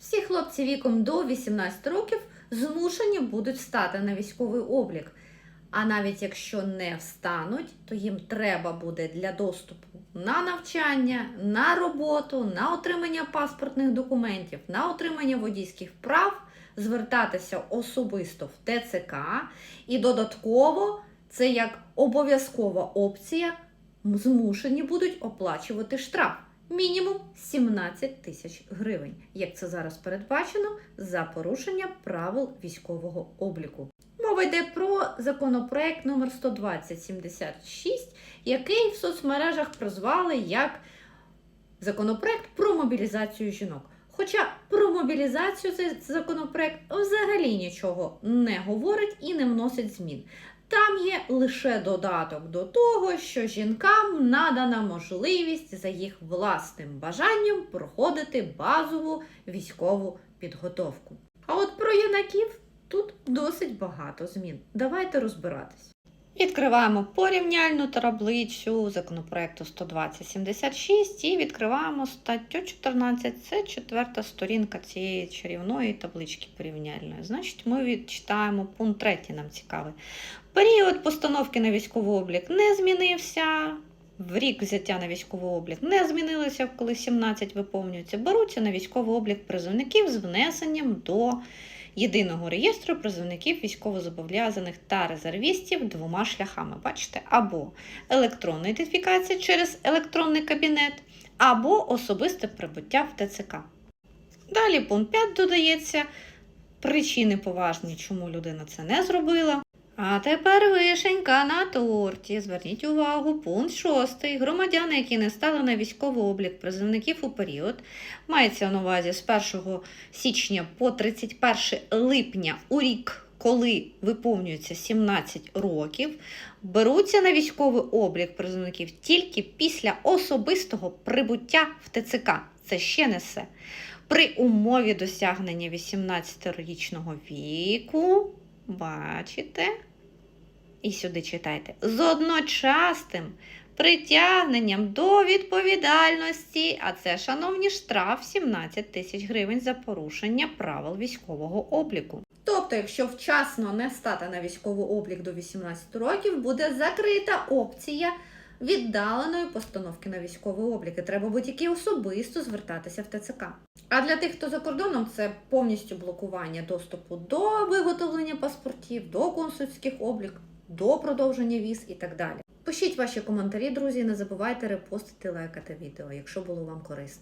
Всі хлопці віком до 18 років змушені будуть стати на військовий облік. А навіть якщо не встануть, то їм треба буде для доступу на навчання, на роботу, на отримання паспортних документів, на отримання водійських прав звертатися особисто в ТЦК. І додатково це як обов'язкова опція змушені будуть оплачувати штраф. Мінімум 17 тисяч гривень, як це зараз передбачено за порушення правил військового обліку. Мова йде про законопроект номер 12076, який в соцмережах прозвали як законопроект про мобілізацію жінок. Хоча мобілізацію цей законопроект взагалі нічого не говорить і не вносить змін. Там є лише додаток до того, що жінкам надана можливість за їх власним бажанням проходити базову військову підготовку. А от про юнаків тут досить багато змін. Давайте розбиратись. Відкриваємо порівняльну таблицю законопроекту 12076 і відкриваємо статтю 14. Це четверта сторінка цієї чарівної таблички порівняльної. Значить, ми відчитаємо пункт 3, нам цікавий. Період постановки на військовий облік не змінився. В рік взяття на військовий облік не змінилося, коли 17 виповнюється. Беруться на військовий облік призовників з внесенням до єдиного реєстру призовників військовозобов'язаних та резервістів двома шляхами. Бачите, або електронна ідентифікація через електронний кабінет, або особисте прибуття в ТЦК. Далі пункт 5 додається причини поважні, чому людина це не зробила. А тепер вишенька на торті. Зверніть увагу, пункт 6. Громадяни, які не стали на військовий облік призовників у період, мається на увазі з 1 січня по 31 липня у рік, коли виповнюється 17 років, беруться на військовий облік призовників тільки після особистого прибуття в ТЦК. Це ще не все. При умові досягнення 18-річного віку, бачите, і сюди читайте, з одночасним притягненням до відповідальності, а це, шановні, штраф 17 тисяч гривень за порушення правил військового обліку. Тобто, якщо вчасно не стати на військовий облік до 18 років, буде закрита опція віддаленої постановки на військовий облік. І треба будь-який особисто звертатися в ТЦК. А для тих, хто за кордоном, це повністю блокування доступу до виготовлення паспортів, до консульських облік, до продовження віз і так далі. Пишіть ваші коментарі, друзі, не забувайте репостити, лайкати відео, якщо було вам корисно.